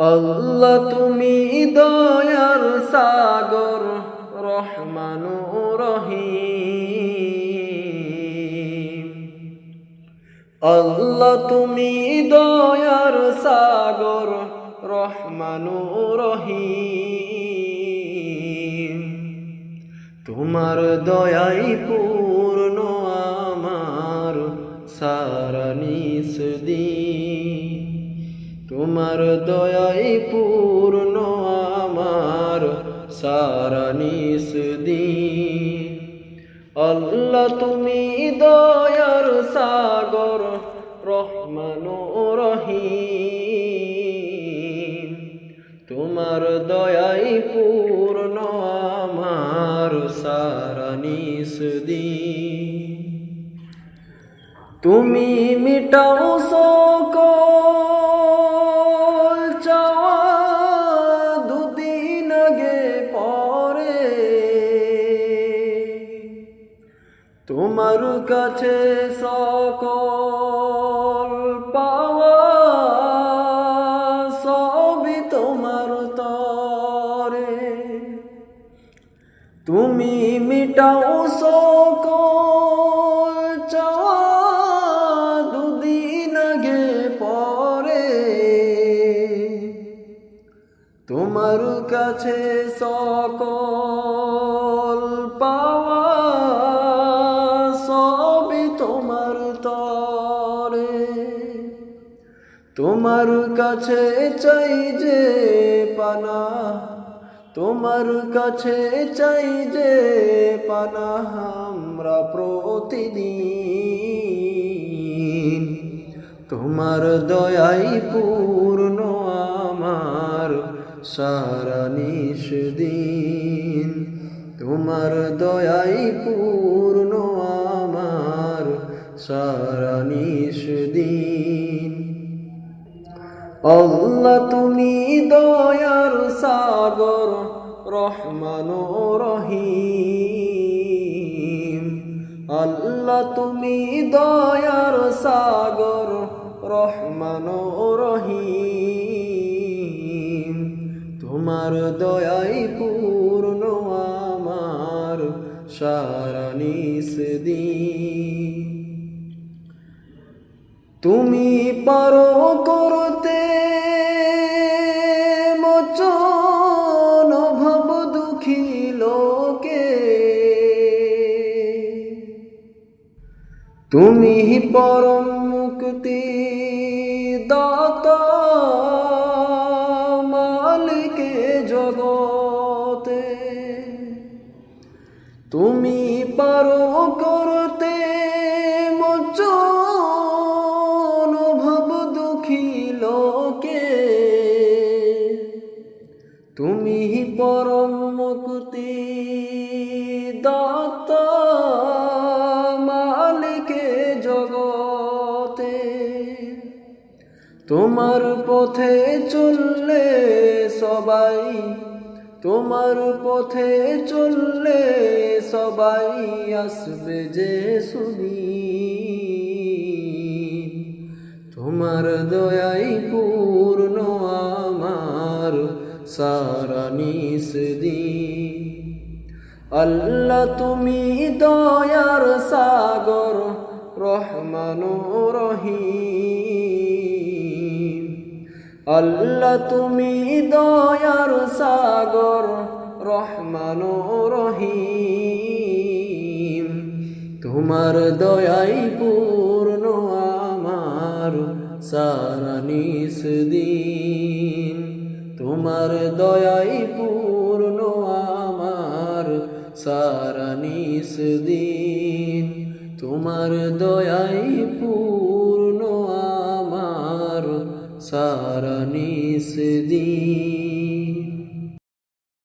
আল্লাহ তুমি দয়ার সাগর, রহমানু রহিম। আল্লাহ তুমি দয়ার সাগর, রহমানু রহিম। তোমার দয়াই পূর্ণ আমার, সারা নিসদিন তোমার দয়াই পূর্ণ, আমার সারা নিসদিন আল্লাহ তুমি দয়ার সাগর, রহমানু রহিম। তোমার দয়াই পূর্ণ, আমার সারা নিসদিন তুমি মিটাও সকল তোমার কাছে সকল পাওয়া সবই তোমার তরে। তুমি মিটাও সকল দুদিন আগে পরে। তোমার কাছে সকল তোমার কাছে চাই যে পানা, তোমার কাছে চাই যে পানা আমরা প্রতিদিন। তোমার দয়াই পূর্ণ আমার সারা নিষদিন। তোমার দয়াই পূর্ণ আমার সারা আল্লাহ তুমি দয়ার সাগর, রহমান রহিম। আল্লাহ তুমি দয়ার সাগর, রহমান রহিম। তোমার দয়াই পূর্ণ আমার সারা নিসদিন তুমি পারো করতে তুমি পরম মুক্তি দাতা, মালিকে জগতে। তুমি পারো করতে মোচন দুঃখী লোকে। তুমি পরম মুক্তি জগতে। তোমার পথে চললে সবাই, তোমার পথে চললে সবাই আসবে যে শুনি। তোমার দয়াই পূর্ণ আমার সারা নিসদিন আল্লাহ তুমি দয়ার সাগর রহমান রহিম আল্লাহ তুমি দয়ার সাগর রহমান রহিম তোমার দয়াই পূর্ণ আমার সারা নিসদিন। তোমার দয়াই পূর্ণ আমার সারা নিসদিন। তোমার দয়াই পূর্ণ আমার সারা নিসদিন